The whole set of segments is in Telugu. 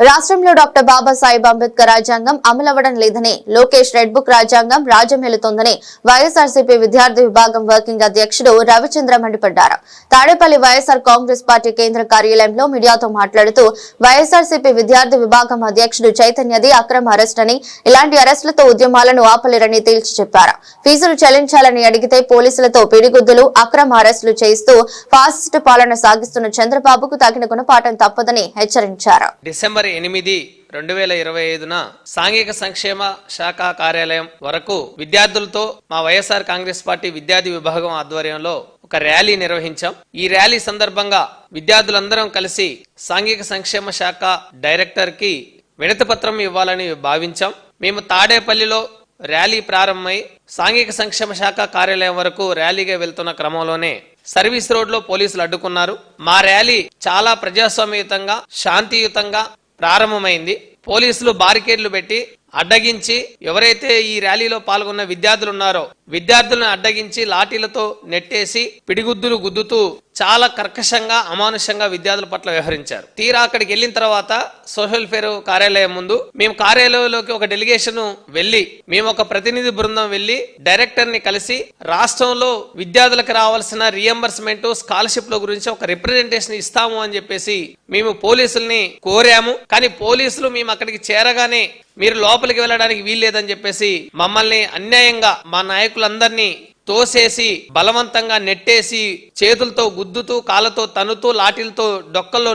రాష్ట్రంలో డాక్టర్ బాబాసాహెబ్ అంబేద్కర్ రాజ్యాంగం అమలవ్వడం లేదని లోకేష్ రెడ్ బుక్ రాజ్యాంగం రాజ్యమేలుతోందని వైఎస్ఆర్సీపీ విద్యార్థి విభాగం వర్కింగ్ అధ్యక్షుడు రవిచంద్ర మండిపడ్డారు. తాడేపల్లి వైఎస్ఆర్ కాంగ్రెస్ పార్టీ కేంద్ర కార్యాలయంలో మీడియాతో మాట్లాడుతూ వైఎస్ఆర్సీపీ విద్యార్థి విభాగం అధ్యక్షుడు చైతన్యది అక్రమ అరెస్ట్ అని ఇలాంటి అరెస్టులతో ఉద్యమాలను ఆపలేరని తేల్చి చెప్పారు. ఫీజులు చెల్లించాలని అడిగితే పోలీసులతో పిడిగుద్దులు అక్రమ అరెస్టులు చేయిస్తూ ఫాసిస్టు పాలన సాగిస్తున్న చంద్రబాబుకు తగిన గుణపాఠం తప్పదని హెచ్చరించారు. డిసెంబర్ ఎనిమిది రెండు వేల ఇరవై ఐదున సాంఘిక సంక్షేమ శాఖ కార్యాలయం వరకు విద్యార్థులతో మా వైఎస్ఆర్ కాంగ్రెస్ పార్టీ విద్యార్థి విభాగం ఆధ్వర్యంలో ఒక ర్యాలీ నిర్వహించాం. ఈ ర్యాలీ సందర్భంగా విద్యార్థులందరం కలిసి సాంఘిక సంక్షేమ శాఖ డైరెక్టర్కి వినతి పత్రం ఇవ్వాలని భావించాం. మేము తాడేపల్లిలో ర్యాలీ ప్రారంభమై సాంఘిక సంక్షేమ శాఖ కార్యాలయం వరకు ర్యాలీగా వెళ్తున్న క్రమంలోనే సర్వీస్ రోడ్లో పోలీసులు అడ్డుకున్నారు. మా ర్యాలీ చాలా ప్రజాస్వామ్యయుతంగా శాంతియుతంగా ప్రారంభమైంది. పోలీసులు బారికేడ్లు పెట్టి అడ్డగించి ఎవరైతే ఈ ర్యాలీలో పాల్గొన్న విద్యార్థులు ఉన్నారో విద్యార్థులను అడ్డగించి లాఠీలతో నెట్టేసి పిడిగుద్దులు గుద్దుతూ చాలా కర్కశంగా అమానుషంగా విద్యార్థుల పట్ల వ్యవహరించారు. తీరా అక్కడికి వెళ్ళిన తర్వాత సోషల్ ఫేర్ కార్యాలయం ముందు మేము కార్యాలయంలోకి ఒక డెలిగేషన్ వెళ్ళి మేము ఒక ప్రతినిధి బృందం వెళ్ళి డైరెక్టర్ని కలిసి రాష్ట్రంలో విద్యార్థులకు రావాల్సిన రియంబర్స్మెంట్ స్కాలర్షిప్ల గురించి ఒక రిప్రజెంటేషన్ ఇస్తాము అని చెప్పేసి మేము పోలీసుల్ని కోరాము. కానీ పోలీసులు మేము అక్కడికి చేరగానే మీరు లోపలికి వెళ్ళడానికి వీల్లేదని చెప్పేసి మమ్మల్ని అన్యాయంగా మా నాయకులందరినీ తోసేసి బలవంతంగా నెట్టేసి చేతులతో గుద్దుతూ కాళ్ళతో తనుతూ లాఠీలతో డొక్కల్లో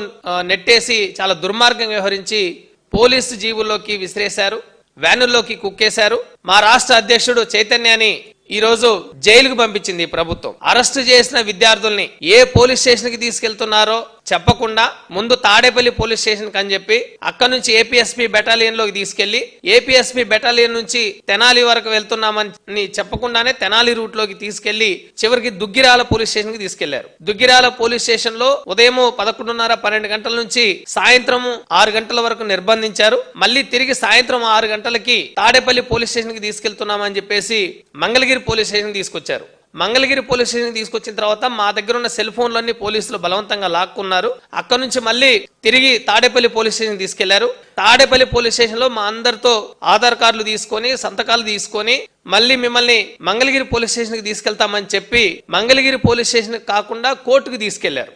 నెట్టేసి చాలా దుర్మార్గంగా వ్యవహరించి పోలీసు జీవుల్లోకి విసిరేశారు వ్యానుల్లోకి కుక్కేశారు. మా రాష్ట్ర అధ్యక్షుడు చైతన్యాన్ని ఈ రోజు జైలుకు పంపించింది ప్రభుత్వం. అరెస్టు చేసిన విద్యార్థుల్ని ఏ పోలీస్ స్టేషన్కి తీసుకెళ్తున్నారో చెప్పకుండా ముందు తాడేపల్లి పోలీస్ స్టేషన్ అని చెప్పి అక్కడ నుంచి ఏపీఎస్పీ బెటాలియన్లోకి తీసుకెళ్ళి ఏపీఎస్పీ బెటాలియన్ నుంచి తెనాలి వరకు వెళ్తున్నామని చెప్పకుండానే తెనాలి రూట్లోకి తీసుకెళ్ళి చివరికి దుగ్గిరాల పోలీస్ స్టేషన్కి తీసుకెళ్ళారు. దుగ్గిరాల పోలీస్ స్టేషన్లో ఉదయం పదకొండున్నర పన్నెండు గంటల నుంచి సాయంత్రం ఆరు గంటల వరకు నిర్బంధించారు. మళ్ళీ తిరిగి సాయంత్రం ఆరు గంటలకి తాడేపల్లి పోలీస్ స్టేషన్కి తీసుకెళ్తున్నామని చెప్పేసి మంగళగిరి పోలీస్ స్టేషన్ తీసుకొచ్చారు. మంగళగిరి పోలీస్ స్టేషన్ తీసుకొచ్చిన తర్వాత మా దగ్గర ఉన్న సెల్ ఫోన్లన్నీ పోలీసులు బలవంతంగా లాక్కున్నారు. అక్కడ నుంచి మళ్ళీ తిరిగి తాడేపల్లి పోలీస్ స్టేషన్ తీసుకెళ్ళారు. తాడేపల్లి పోలీస్ స్టేషన్లో మా అందరితో ఆధార్ కార్డులు తీసుకొని సంతకాలు తీసుకొని మళ్ళీ మిమ్మల్ని మంగళగిరి పోలీస్ స్టేషన్కి తీసుకెళ్తామని చెప్పి మంగళగిరి పోలీస్ స్టేషన్ కాకుండా కోర్టుకు తీసుకెళ్ళారు.